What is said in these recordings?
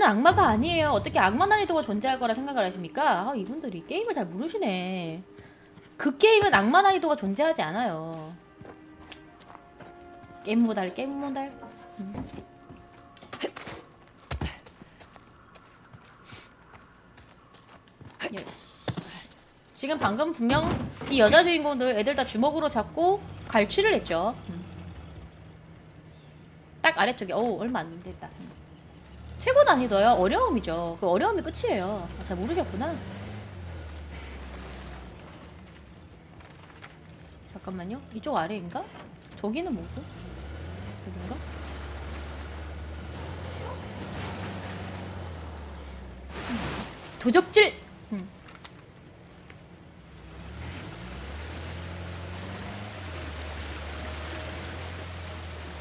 난이도는 악마가 아니에요. 어떻게 악마 난이도가 존재할 거라 생각을 하십니까? 아, 이분들이 게임을 잘 모르시네. 그 게임은 악마 난이도가 존재하지 않아요. 게임 모달, 게임 모달. 음. 지금 방금 분명 이 여자 주인공들 애들 다 주먹으로 잡고 갈취를 했죠. 음. 딱 아래쪽에 어우 얼마 안 됐다. 음. 최고 난이도요 어려움이죠. 그 어려움이 끝이에요. 아, 잘 모르겠구나. 잠깐만요. 이쪽 아래인가? 저기는 뭐고? 음. 도적질.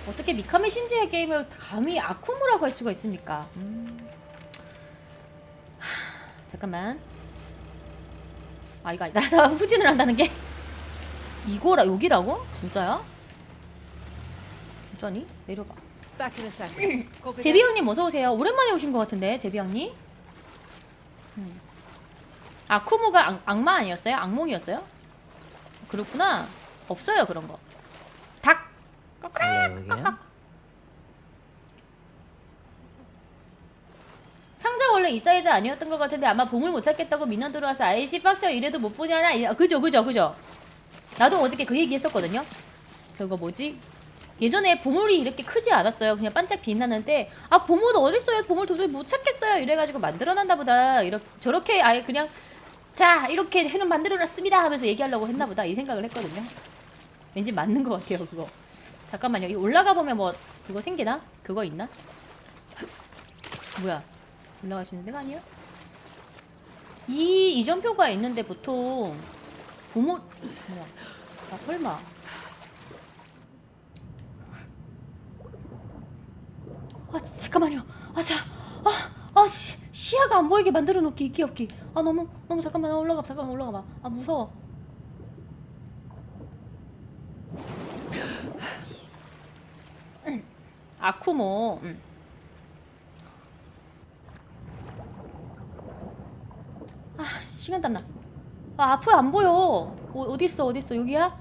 어떻게 미카미 신지의 게임을 감히 아쿠무라고 할 수가 있습니까? 음. 하, 잠깐만. 아 이거 나사 후진을 한다는 게 이거라 여기라고? 진짜야? 진짜니? 내려봐. 제비 형님 어서 오세요. 오랜만에 오신 것 같은데 제비 형님. 음. 아쿠무가 악, 악마 아니었어요? 악몽이었어요? 그렇구나. 없어요 그런 거. 닭. Hello again. 상자 원래 이 사이즈 아니었던 것 같은데 아마 보물 못 찾겠다고 민원 들어와서 아이씨 빡쳐 이래도 못 보냐나? 이- 그죠 그죠 그죠. 나도 어저께 그 얘기 했었거든요. 그거 뭐지? 예전에 보물이 이렇게 크지 않았어요. 그냥 반짝 빛나는데 아 보물 어딨어요? 보물 도저히 못 찾겠어요. 이래가지고 만들어놨나 보다. 이렇게 저렇게 아예 그냥 자 이렇게 해놓 만들어놨습니다 하면서 얘기하려고 했나 보다. 이 생각을 했거든요. 왠지 맞는 것 같아요 그거 잠깐만요. 이 올라가 보면 뭐 그거 생기나? 그거 있나? 뭐야? 있는 데가 아니야? 이 이전표가 있는데 보통 보모 뭐야? 아 설마. 아 지- 잠깐만요. 아 자 아아 시야가 안 보이게 만들어 놓기 있기 없기. 아 너무 너무 잠깐만 올라가 잠깐만 올라가 봐 아 무서워 아쿠모. 음. 아 씨, 시간 땀나. 아 앞에 안 보여. 어, 어디 있어 어디 있어? 여기야?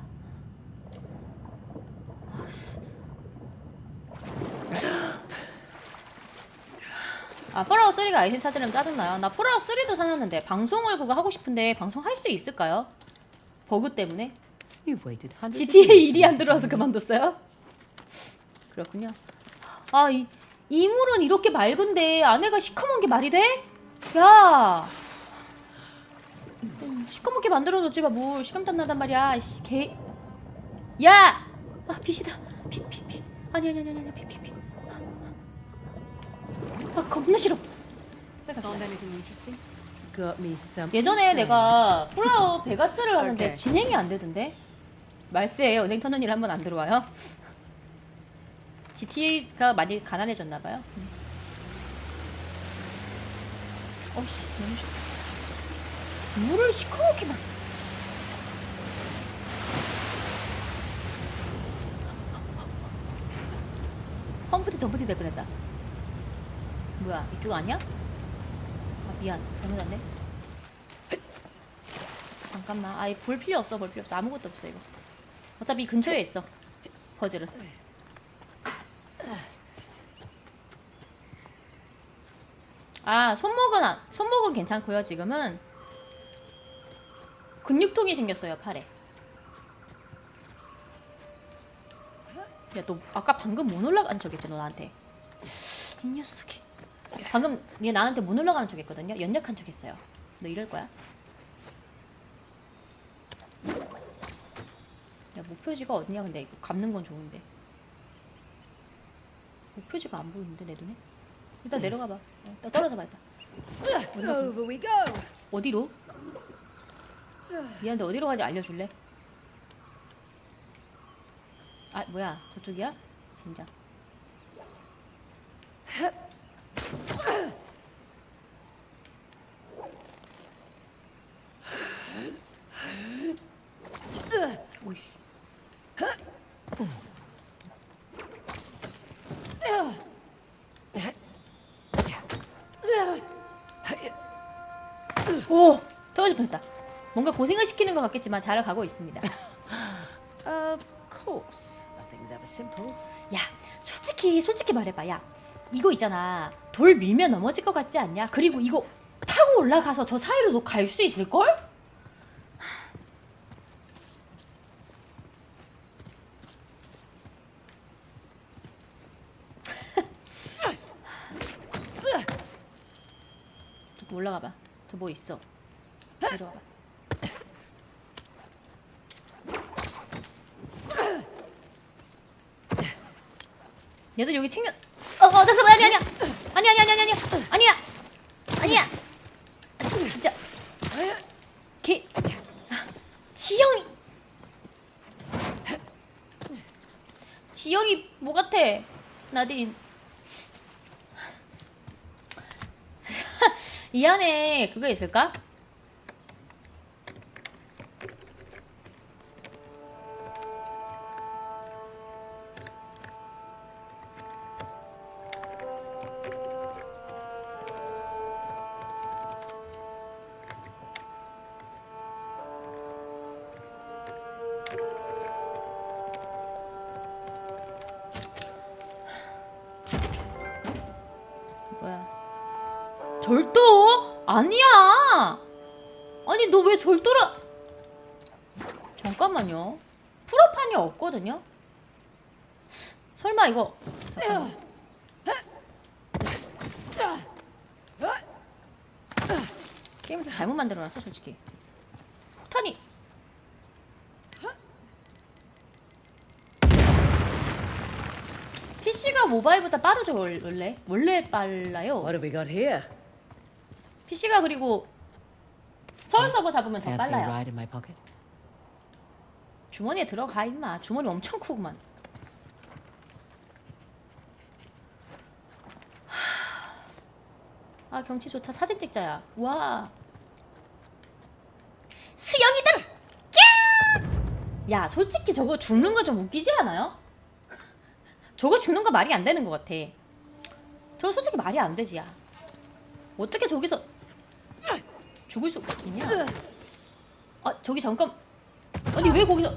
아, 씨. 아 폴아웃 3가 아이템 찾으려면 짜증나요. 나 폴아웃 3도 사놨는데 방송을 그거 하고 싶은데 방송 할 수 있을까요? 버그 때문에? GTA years. 일이 안 들어와서 그만뒀어요? 그렇군요 아 이 이물은 이렇게 맑은데 아내가 시커먼 게 말이 돼? 야! 음, 시커멓게 만들어줬지 마뭘. 시감탄 나단 말이야 씨, 개. 야! 아 빛이다. 빛 빛 빛. 아니 아니 아니 아니 빛 빛 빛. 아 겁나 싫어. 예전에 내가 폴아웃 베가스를 하는데. 진행이 안 되던데? 말세에 은행 터는 일 한번 안 들어와요 GTA가 많이 가난해졌나 봐요. 음. 어씨 너무 싫어 물을 시커멓게 만 펌프티 덤프티 될 뻔했다. 뭐야 이쪽 아니야? 아 미안 잘못 왔네. 잠깐만. 아예 볼 필요 없어 볼 필요 없어. 아무것도 없어 이거. 어차피 이 근처에 있어 퍼즐은 아 손목은 안- 손목은 괜찮고요 지금은. 근육통이 생겼어요 팔에. 야 너 아까 방금 못 올라간 척 했지 너 나한테. 이 녀석이. 방금 얘 나한테 못 올라가는 척 했거든요? 연약한 척 했어요. 너 이럴 거야? 야 목표지가 어디냐 근데. 이거 감는 건 좋은데. 목표지가 안 보이는데 내 눈에 일단 내려가 봐 어, 일단 떨어져 봐 일단 Over we go. 어디로? 미안한데 어디로 가지 알려줄래? 아 뭐야 저쪽이야? 진짜 오이씨 뭔가 고생을 시키는 것 같겠지만 잘 가고 있습니다. Of course. Nothing's ever simple. 야 솔직히 솔직히 말해봐 야 이거 있잖아 돌 밀면 넘어질 것 같지 않냐? 그리고 이거 타고 올라가서 저 사이로 너 갈 수 있을 걸? 올라가봐. 저 뭐 있어? 내려와봐. 얘들 여기 챙겨. 어, 어, 잠깐만 아니 아니야. 아니 아니 아니 아니 아니야. 아니야. 아니야. 아, 진- 진짜. 걔 지영이. 지영이 뭐 같아? 나딘. 이 안에 그거 있을까? 아니 너 왜 절도라? 잠깐만요. 프로판이 없거든요. 설마 이거 잠깐만. 게임을 좀 잘못 만들어놨어 솔직히. 폭탄이 PC가 모바일보다 빠르죠 월- 원래 원래 빨라요. What have we got here? PC가 그리고 서울 서버 잡으면 더 Fancy 빨라요. ride in my pocket? 주머니에 들어가 임마. 주머니 엄청 크구만. 하. 아 경치 좋다. 사진 찍자야. 와. 수영이들. 꺄! 야 솔직히 저거 죽는 거 좀 웃기지 않아요? 저거 죽는 거 말이 안 되는 것 같아. 저거 솔직히 말이 안 되지 야. 어떻게 저기서 죽을 수 있냐? 아 저기 잠깐. 아니 왜 거기서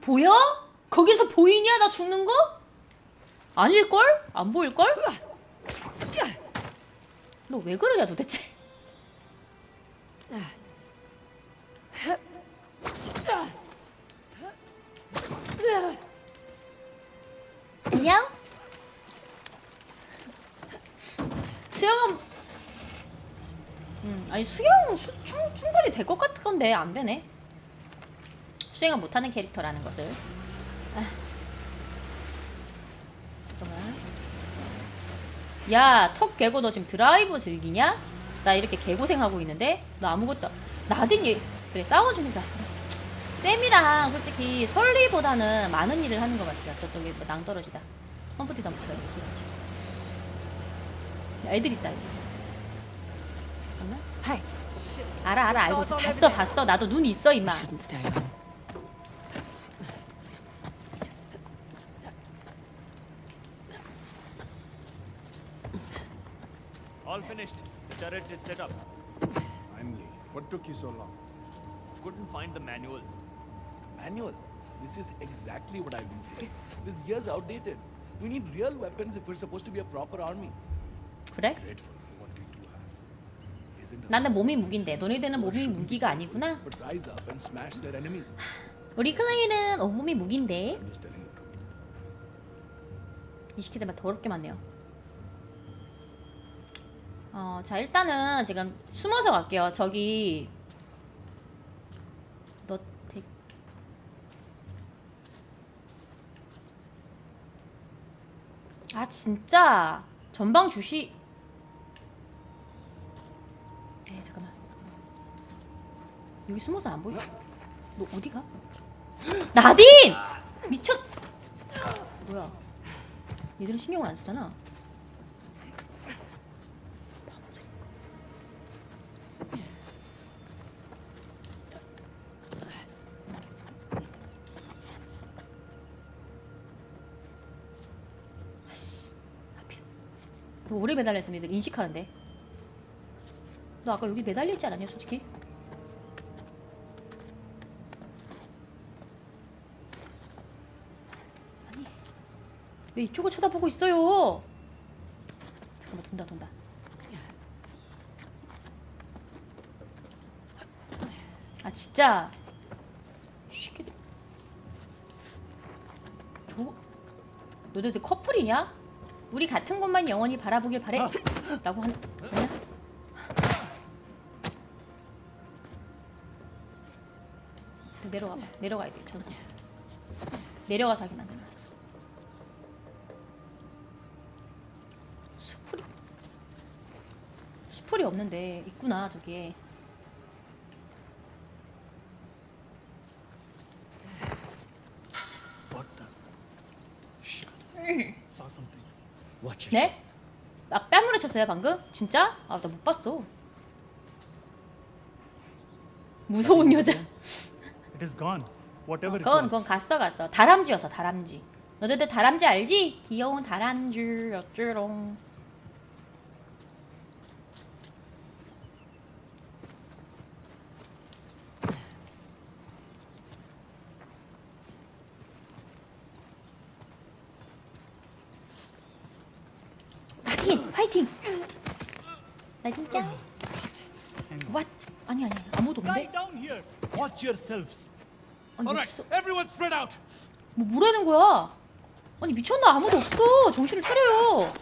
보여? 거기서 보이냐 나 죽는 거? 아닐걸? 안 보일걸? 너 왜 그러냐 도대체 안녕? 수영은 음, 아니 수영 수, 충, 충분히 될 것 같은 건데 안 되네. 수영을 못하는 캐릭터라는 것을. 아. 야, 턱 개고 너 지금 드라이브 즐기냐? 나 이렇게 개고생하고 있는데 너 아무것도 나딘 얘 그래 싸워 줍니다. 쌤이랑 솔직히 설리보다는 많은 일을 하는 것 같아요. 저쪽에 뭐 낭떠러지다. 펌프티 점프 솔직히. 야, 애들 있다. 여기. 잠깐만. Hey, Shit. 알아 알아 알고 있어. Stars 봤어 all over there. 봤어. 나도 눈 있어 I 임마. shouldn't stay home. All finished. The turret is set up. Finally. What took you so long? Couldn't find the manual. Manual. This is exactly what I've been saying. This gear's outdated. We need real weapons if we're supposed to be a proper army. 그래? Grateful 나는 몸이 무기인데 너네들은 몸이 무기가 아니구나. 우리 클레이는 온몸이 무기인데 the truth. 이 시키들만 더럽게 많네요. 어, 자 일단은 지금 숨어서 갈게요. 저기 너 대... 아 진짜 전방 주시. 에 잠깐만. 여기 숨어서 안 보여? 너 어디 가? 나딘! 미쳤. 뭐야? 얘들은 신경을 안 쓰잖아. 하필. 너 오래 매달렸으면 인식하는데. 너 아까 여기 매달려 있지 않았냐, 솔직히? 왜 이쪽을 쳐다보고 있어요? 잠깐만, 돈다, 돈다. 아, 진짜. 쉬기도. 저거, 너도 이제 커플이냐? 우리 같은 곳만 영원히 바라보길 바래. 라고 하는. 뭐냐? 내려와 봐. 내려가야 돼. 전선. 내려가서 하긴 안알 없는데 있구나 저기에. 네? 아 뺨으로 쳤어요 방금? 진짜? 아 나 못 봤어. 무서운 여자. It is gone. Whatever it 그건. 그건 갔어 갔어. 다람쥐였어 다람쥐. 너희들 다람쥐 알지? 귀여운 다람쥐 어쩌롱. 화이팅. 나딘 짱. Hang on. 왓? 아니 아니 아무도 Lie 없는데? down here. Watch yourselves. 아니 All right, everyone spread out. 뭐 뭐라는 거야? 아니 미쳤나 아무도 없어. 정신을 차려요.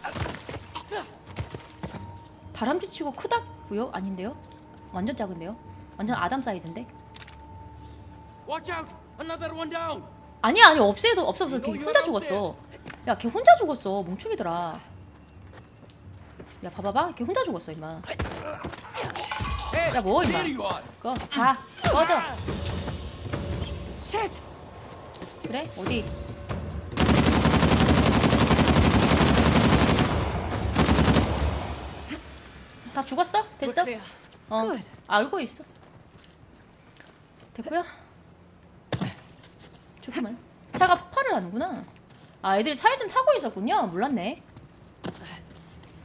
다람쥐 치고 크다고요? 아닌데요? 완전 작은데요? 완전 아담 사이즈인데? Watch out! Another one down! 아니야 아니 없애도 없어 없어 걔 혼자 죽었어. 야 걔 혼자 죽었어 멍충이더라. 야 봐봐봐 걔 혼자 죽었어 임마. 야뭐 임마. 꺼. 가 꺼져. Shit! 그래 어디? 다 죽었어? 됐어? clear. 어. 알고 있어. 됐고요. 저기만 차가 폭발을 하는구나. 아 애들이 차에 좀 타고 있었군요. 몰랐네.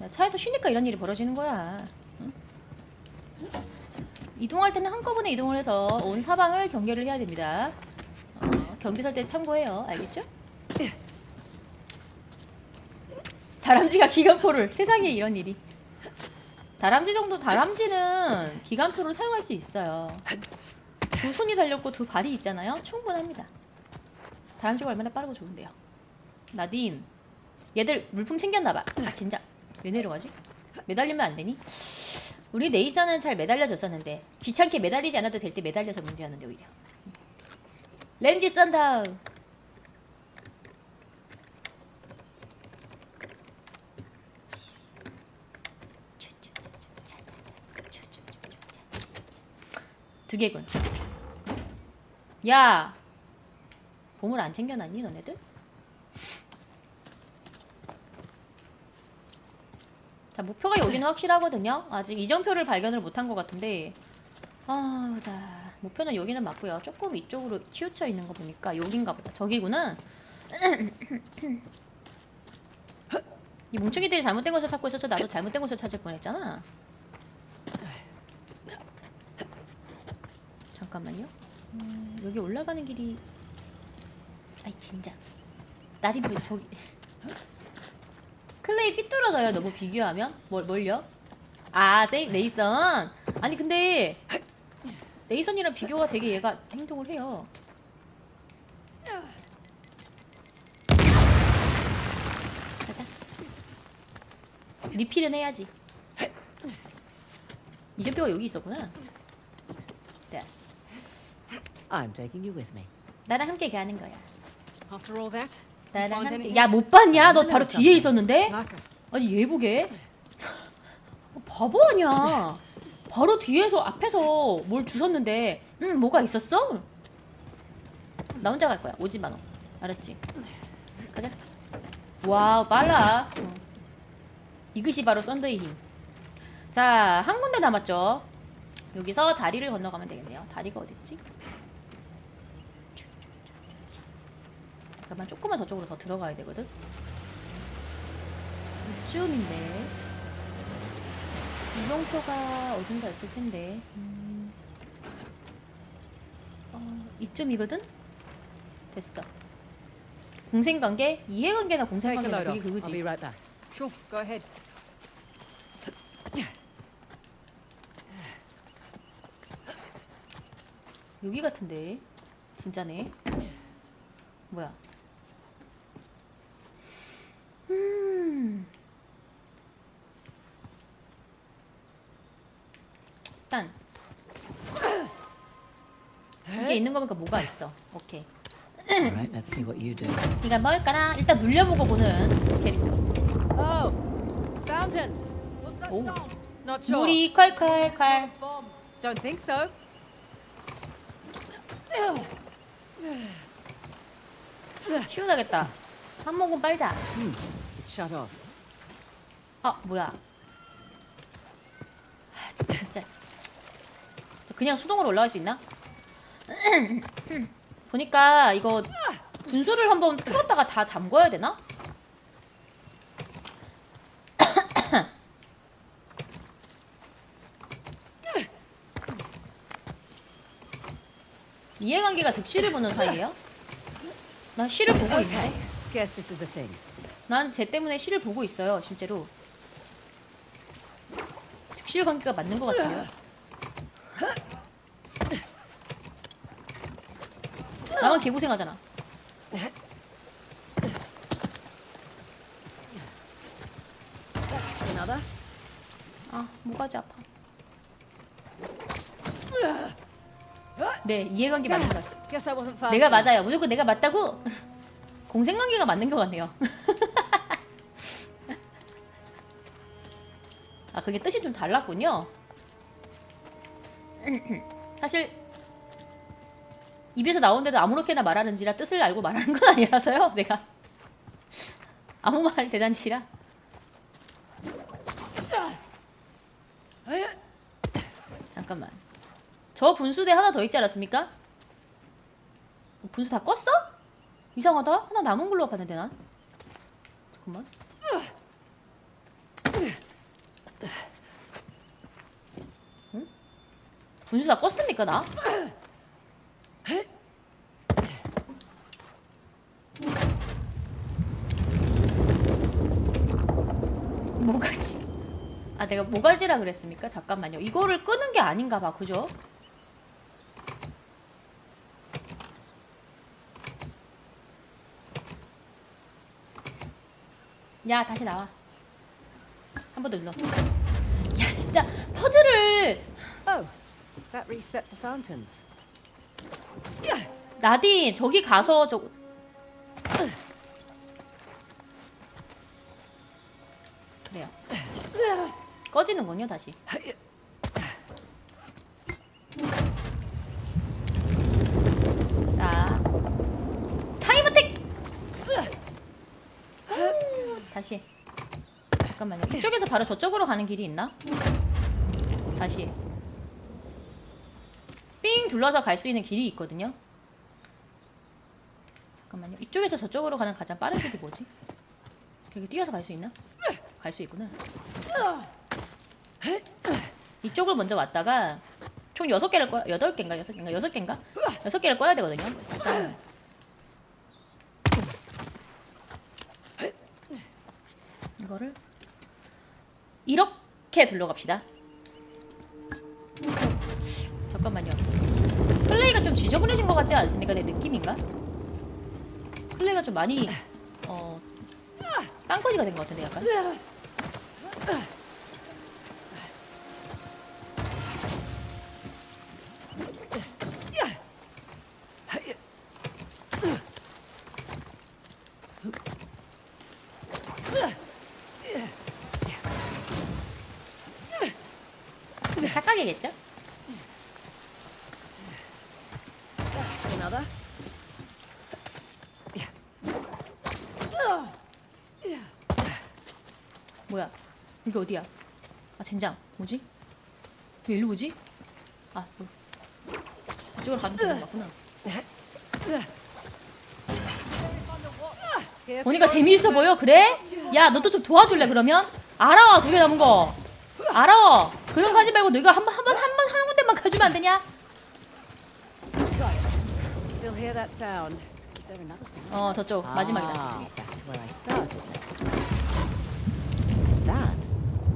야, 차에서 쉬니까 이런 일이 벌어지는 거야. 응? 이동할 때는 한꺼번에 이동을 해서 온 사방을 경계를 해야 됩니다. 어, 경비 설 때 참고해요. 알겠죠? 다람쥐가 기관포를 세상에 이런 일이. 다람쥐 정도 다람쥐는 기관포를 사용할 수 있어요. 두 손이 달렸고 두 발이 있잖아요. 충분합니다. 다람쥐가 얼마나 빠르고 좋은데요. 나딘, 얘들 물품 챙겼나봐. 아 진짜 왜 내려가지? 매달리면 안 되니? 우리 네이사는 잘 매달려줬었는데 귀찮게 매달리지 않아도 될 때 매달려서 문제였는데 오히려. 램지 썬다. 두 개군. 야, 보물 안 챙겨놨니 너네들? 자 목표가 여기는 확실하거든요. 아직 이전표를 발견을 못한 것 같은데, 아, 자 목표는 여기는 맞고요. 조금 이쪽으로 치우쳐 있는 거 보니까 여긴가 보다. 저기구나. 이 뭉충이들이 잘못된 곳을 찾고 있어서 나도 잘못된 곳을 찾을 뻔했잖아. 잠깐만요. 음, 여기 올라가는 길이 아이 진짜 나디 왜 저기 클레이 삐뚤어져요 너무 비교하면 뭘 뭘요? 아 세이 레이선 아니 근데 레이선이랑 비교가 되게 얘가 행동을 해요. 가자. 리필은 해야지. 이전표가 여기 있었구나. 됐어. I'm taking you with me. 나랑 함께 가는 거야. After all that, 나랑 find 함께. anything? 야못 봤냐? 너 바로 뒤에 있었는데? 아니 얘 보게. 어, 바보 아니야. 바로 뒤에서 앞에서 뭘 주셨는데, 응 뭐가 있었어? 나 혼자 갈 거야. 오지 마 너. 알았지? 가자. 와우 빨라. 어. 이것이 바로 썬더의 힘. 자한 군데 남았죠. 여기서 다리를 건너가면 되겠네요. 다리가 어딨지? 잠깐만 조금만 저쪽으로 더 들어가야 되거든. 자, 이쯤인데. 이동표가 어딘가 있을 텐데. 음. 어, 이쯤이거든? 됐어. 공생관계? 이해관계나 공생관계나 그게 그거지. right back. Sure, go ahead. 여기 같은데. 진짜네. 뭐야? 일단 이게 있는 거 보니까 뭐가 있어. 오케이. All right, let's see what you do. 이가 뭘까나 일단 눌려보고 보는 캐릭터. Oh, fountains. What's that Oh. sound? Not sure. 물이 콸콸콸. Bomb. Don't think so. 시원하겠다. 한 모금 빨자. Shut off. 아 뭐야? 아, 진짜. 저 그냥 수동으로 올라갈 수 있나? 보니까 이거 분수를 한번 틀었다가 다 잠궈야 되나? 이해관계가 득실을 보는 사이예요? 난 시를 보고 있는데. 난 쟤 때문에 시를 보고 있어요, 실제로. 즉실 관계가 맞는 것 같아요. 나만 개고생하잖아. Another. 아, 뭐가지 아파. 네, 이해관계 맞는 것 같아. 내가. 맞아요. 무조건 내가 맞다고? 공생관계가 맞는 것 같네요. 아, 그게 뜻이 좀 달랐군요. 사실 입에서 나오는데도 아무렇게나 말하는지라 뜻을 알고 말하는 건 아니라서요. 내가 아무 말 대잔치라. 잠깐만. 저 분수대 하나 더 있지 않았습니까? 분수 다 껐어? 이상하다. 하나 남은 걸로 봤는데 난. 잠깐만. 분수 다 껐습니까 나? 뭐가지? 아 내가 뭐가지라 그랬습니까? 잠깐만요. 이거를 끄는 게 아닌가 봐. 그죠? 야 다시 나와 한 번 더 눌러 야 진짜 퍼즐을 Oh, that reset the fountains. 나딘 저기 가서 저 그래요. 꺼지는군요 다시. 자 타임 어택! 다시. 잠깐만요. 이쪽에서 바로 저쪽으로 가는 길이 있나? 다시 삥 둘러서 갈 수 있는 길이 있거든요 잠깐만요 이쪽에서 저쪽으로 가는 가장 빠른 길이 뭐지? 여기 뛰어서 갈 수 있나? 갈 수 있구나 이쪽을 먼저 왔다가 총 6개를 꺼 8개인가 6개인가 6개인가? 6개를 꺼야 되거든요 일단 이거를 이렇게 둘러갑시다. 지저분해진 것 같지 않습니까? 내 느낌인가? 플레이가 좀 많이 어 땅거지가 된 것 같은데 약간. 착각이겠죠? Another. 뭐야? 이게 어디야? 아 젠장 뭐지? 왜 일로 오지? 아 뭐. 이쪽으로 가면 되는 것 같구나. 보니까 재미있어 보여 그래? 야 너도 좀 도와줄래 그러면? 알아 두개 남은 거 알아. 그런 거 하지 말고 너가 한 번 한 번 한 번 한 군데만 가주면 안 되냐? Still hear that sound. Is there another thing? 어 저쪽 마지막이다. That's where I started. That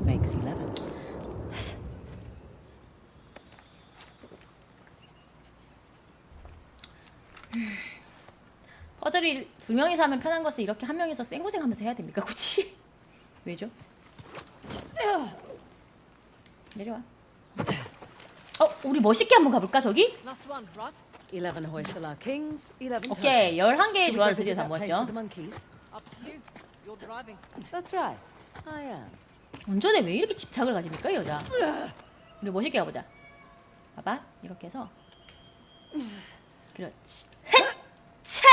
makes 11. 퍼즐이 두 명이서 하면 편한 것을 이렇게 한 명이서 쌩고생하면서 해야 됩니까 굳이? 왜죠? 내려와. 어 우리 멋있게 한번 가볼까 저기? Last one, right? 11 Hoysala Kings, 11 오케이 11개의 Shall we 조화를 드디어 다 모았죠. 운전에 왜 이렇게 집착을 가집니까 이 여자? 우리 멋있게 가보자. 봐봐 이렇게 해서 그렇지. 헷차.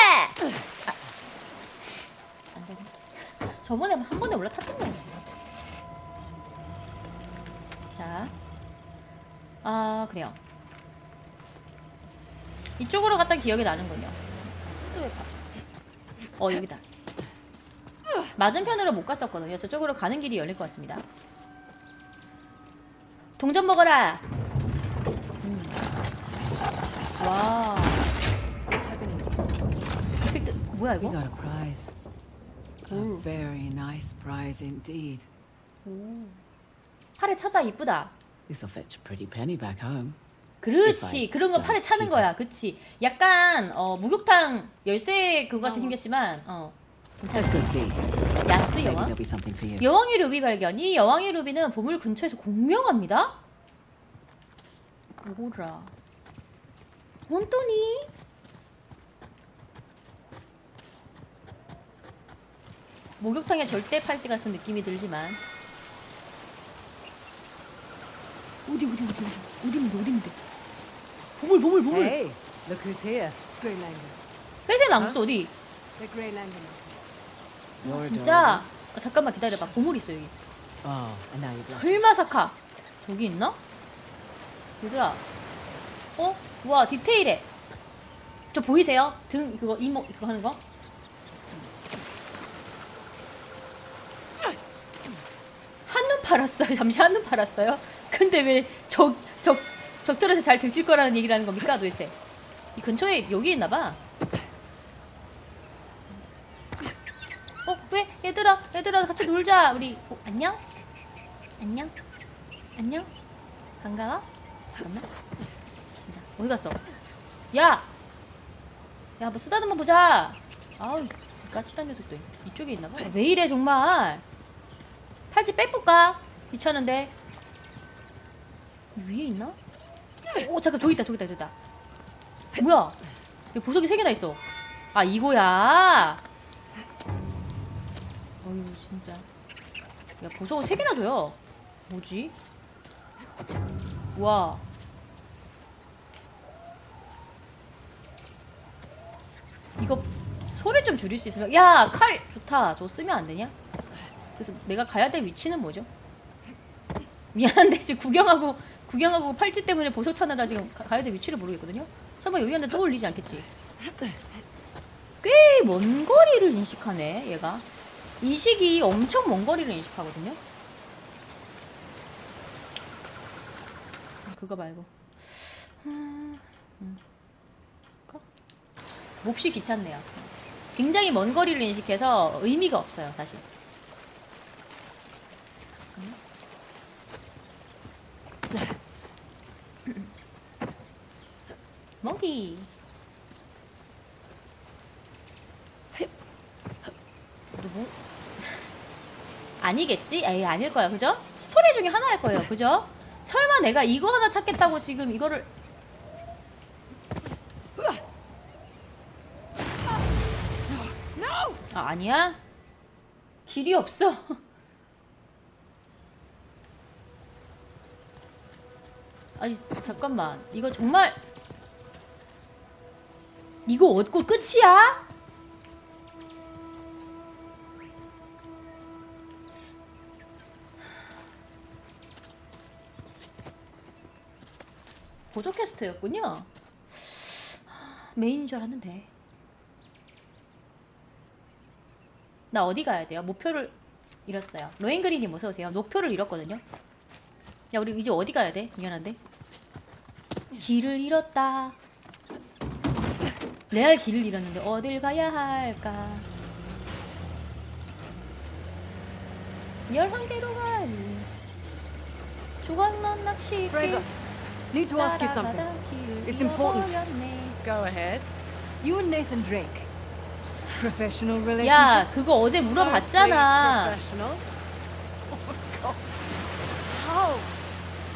아. 안 되네. 저번에 한 번에 올라탔던 거야. 자, 아 그래요. 이쪽으로 갔던 기억이 나는군요. 어 여기다. 맞은편으로 못 갔었거든요. 저쪽으로 가는 길이 열릴 것 같습니다. 동전 먹어라. 음. 와. 뭐야 이거? Got a very nice prize indeed. 팔에 찾아 이쁘다. This'll fetch a pretty penny back home. 그렇지. 그런 거 팔에 차는 거야. 그치. 약간 어, 목욕탕 열쇠 그거 같이 생겼지만 어. Let's go see. 야스 Maybe 여왕. there'll be something for you. 여왕의 루비 발견. 이 여왕의 루비는 보물 근처에서 공명합니다. 오라. 혼돈이? 목욕탕에 절대 팔찌 같은 느낌이 들지만 어디 어디 어디 어디 어디인데 어디인데 보물 보물 보물 Hey, look who's here. 회색 낭수 어디 The Grey Langan. You're 진짜 아, 잠깐만 기다려봐 보물 있어 여기 adorable. Oh, and now you've lost. 설마 사카 저기 있나? 얘들아 어? 와 디테일해 저 보이세요? 등 그거 이모 그거 하는 거? 한눈 팔았어요 잠시 한눈 팔았어요? 근데 왜 적 적 적절한테 잘 들킬 거라는 얘기를 하는 겁니까 도대체 이 근처에 여기 있나 봐 어 왜? 얘들아 얘들아 같이 놀자 우리 어, 안녕? 안녕? 안녕? 반가워? 잠깐만. 진짜. 어디 갔어? 야! 야, 뭐 쓰다듬어 보자. 아우, 이 까칠한 녀석도 이쪽에 있나 봐. 왜 이래, 정말. 팔찌 빼볼까? 귀찮은데. 위에 있나? 오, 잠깐, 저기 있다, 저기 있다, 저기 있다. 뭐야? 여기 보석이 세 개나 있어. 아, 이거야? 어휴, 진짜. 야, 보석을 세 개나 줘요. 뭐지? 와. 이거 소리 좀 줄일 수 있으면 야, 칼 좋다. 저거 쓰면 안 되냐? 그래서 내가 가야 될 위치는 뭐죠? 미안한데 지금 구경하고 구경하고 팔찌 때문에 보석 찾느라 지금 가, 가야 될 위치를 모르겠거든요. 설마 여기 한데 또 올리지 않겠지? 꽤 먼 거리를 인식하네, 얘가. 인식이 엄청 먼 거리를 인식하거든요. 그거 말고. 음, 음. 몹시 귀찮네요. 굉장히 먼 거리를 인식해서 의미가 없어요, 사실. 먹이. 누구? 아니겠지? 에이 아닐 거야 그죠? 스토리 중에 하나일 거예요 그죠? 설마 내가 이거 하나 찾겠다고 지금 이거를 아 아니야? 길이 없어 아니 잠깐만 이거 정말 이거 얻고 끝이야? 보조 캐스트였군요. 메인인 줄 알았는데. 나 어디 가야 돼요? 목표를 잃었어요. 로잉그린님 어서 오세요. 목표를 잃었거든요. 야 우리 이제 어디 가야 돼? 미안한데. 길을 잃었다. 레알 길을 잃었는데 어딜 가야 할까? 열한 개로 갈 조각난 낚시길 Fraser, need to ask you something. 따라가다 길 It's important. 잃어버렸네. Go ahead. You and Nathan Drake. Professional relationship? 야 그거 어제 물어봤잖아 Professional?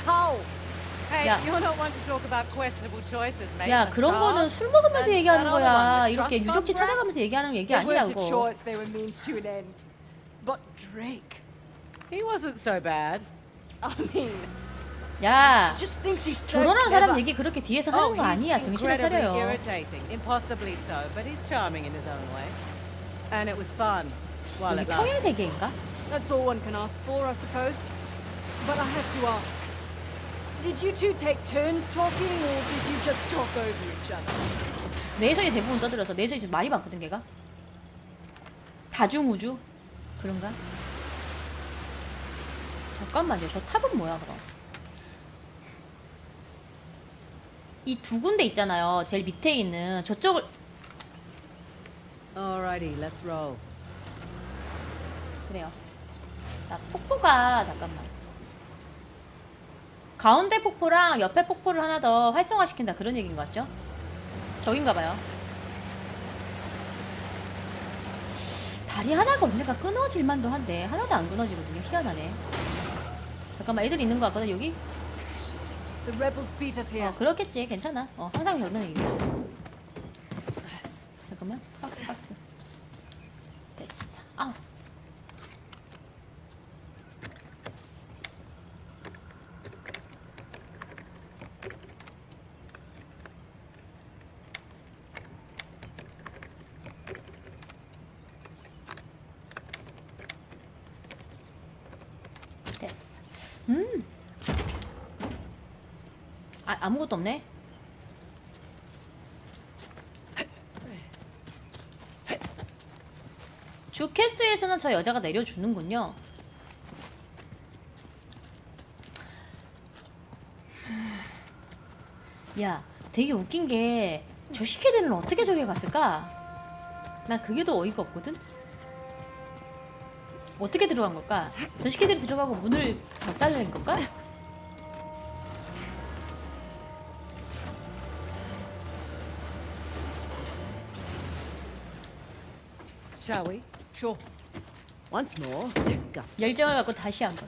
How? Hey, Yeah. you're not one to talk about questionable choices, mate. 야 그런 거는 술 먹으면서 And 얘기하는 that other one, 거야 the 이렇게 trust 유적지 fund 찾아가면서 얘기하는 얘기 They weren't a 아니라고 choice, they were means to an end. But Drake, He wasn't so bad. I mean, 야 she just thinks he's so 결혼한 사람 clever. 얘기 그렇게 뒤에서 Oh, 하는 거 아니야 he's 정신을 incredibly 차려요 irritating, impossibly so, but he's charming in his own way. And it was fun while 여기 it lasted. 평행 세계인가? That's all one can ask for, I suppose. But I have to ask. Did you two take turns talking, or did you just talk over each other? 내성이 대부분 떠들어서 내성이 좀 많이 많거든 걔가 다중우주 그런가? 잠깐만요 저 탑은 뭐야 그럼 이 두 군데 있잖아요 제일 밑에 있는 저쪽을 Alrighty, let's roll. 그래요 자 폭포가 잠깐만 가운데 폭포랑 옆에 폭포를 하나 더 활성화시킨다. 그런 얘기인 것 같죠? 저긴가 봐요. 다리 하나가 언젠가 끊어질 만도 한데 하나도 안 끊어지거든요. 희한하네. 잠깐만 애들 있는 것 같거든 여기? 어 그렇겠지. 괜찮아. 어 항상 겪는 일이야. 잠깐만. 박스 박스. 됐어. 아우 됐어 음 아, 아무것도 없네. 주 캐스트에서는 저 여자가 내려주는군요. 야, 되게 웃긴 게 저 시케드는 어떻게 저기 갔을까? 난 그게 더 어이가 없거든. 어떻게 들어간 걸까? 저 시케드를 들어가고 문을 박살낸 걸까? Shall we? Sure. Once more. Gus. 열정을 갖고 다시 한번.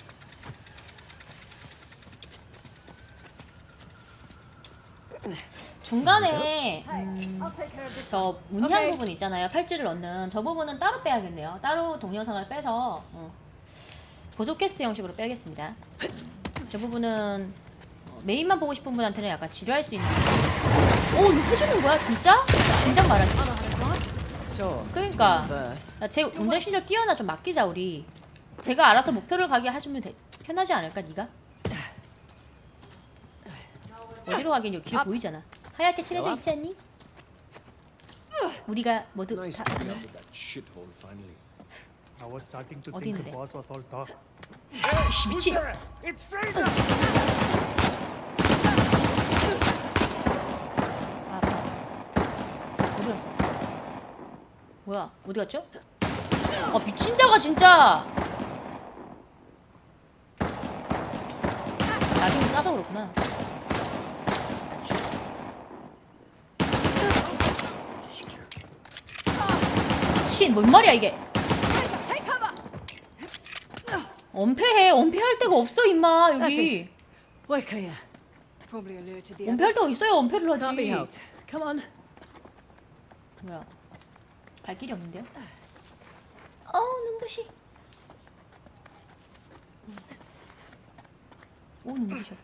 중간에 음, 저 문양 부분 있잖아요. 팔찌를 넣는 저 부분은 따로 빼야겠네요. 따로 동영상을 빼서 어, 보조 캐스트 형식으로 빼겠습니다. 저 부분은 어, 메인만 보고 싶은 분한테는 약간 지루할 수 있는. 오, 이거 해주는 거야 진짜? 진작 말하지. Sure. 그러니까. Verse. 야, 제 운전 실력 뛰어나 좀 맡기자 우리. 제가 알아서 목표를 가게 해주면 돼. 편하지 않을까 네가? 어디로 가긴 여기 길 보이잖아. 하얗게 칠해져 있지 않니? 우리가 모두 Nice 다 to be 아는 out of that shithole finally. I was starting to 어디 think the boss was all talk. 씨, 미친. It's Fraser! 아, 아파. 어디 갔어? 뭐야? 어디 갔죠? 아 미친 자가 진짜. 나중에 싸서 그렇구나. 아주. 미친 뭔 말이야 이게? Take cover! 엄폐해. 엄폐할 데가 없어 임마 여기. the 엄폐할. 데가 있어야 엄폐를 Can't be 하지. helped. Come on. 뭐야? 발길이 없는데요? 어우 눈부시. 오 눈부셔.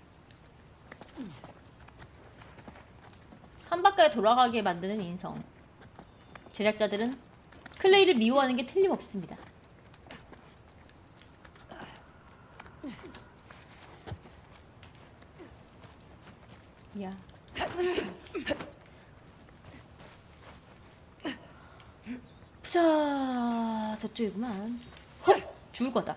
한 바퀴 돌아가게 만드는 인성. 제작자들은 클레이를 미워하는 게 틀림없습니다. 야. 자, 저쪽이구만. 헉! 죽을 거다.